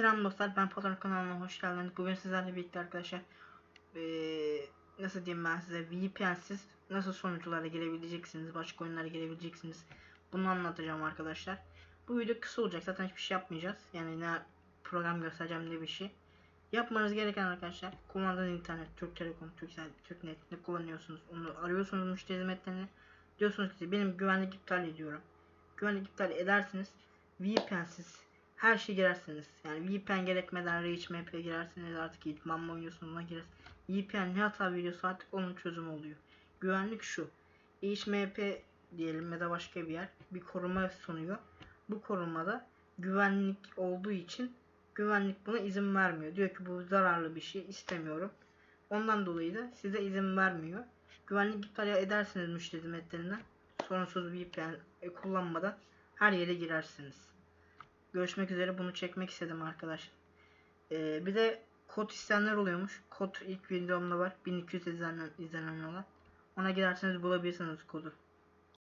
Selam dostlar ben Polar kanalına hoş geldiniz. Bugün sizlerle birlikte arkadaşlar eee, nasıl diyeyim ben size VPN'siz nasıl sonuçlara girebileceksiniz, başka oyunlara girebileceksiniz. Bunu anlatacağım arkadaşlar. Bu video kısa olacak zaten hiçbir şey yapmayacağız. Yani ne program göstereceğim ne bir şey. Yapmanız gereken arkadaşlar kullandığınız internet Türk Telekom, Türksel, Türknet ne kullanıyorsunuz onu arıyorsunuz müşteri hizmetlerini. Diyorsunuz ki benim güvenlik iptal ediyorum. Güvenlik iptal edersiniz. VPN'siz her şey girersiniz. Yani VPN gerekmeden RHMP girersiniz artık idman mı oynuyorsunuz ona girersiniz. VPN ne hata veriyorsa artık onun çözümü oluyor. Güvenlik şu. RHMP diyelim ya da başka bir yer bir koruma sunuyor. Bu korumada güvenlik olduğu için güvenlik buna izin vermiyor. Diyor ki bu zararlı bir şey istemiyorum. Ondan dolayı da size izin vermiyor. Güvenlik iptal edersiniz müşteri hizmetlerinden. Sorunsuz VPN kullanmadan her yere girersiniz. Görüşmek üzere bunu çekmek istedim arkadaşlar. Ee, bir de kod isteyenler oluyormuş. Kod ilk videomda var. 1200 izlenen, izlenen olan. Ona girerseniz bulabilirsiniz kodu.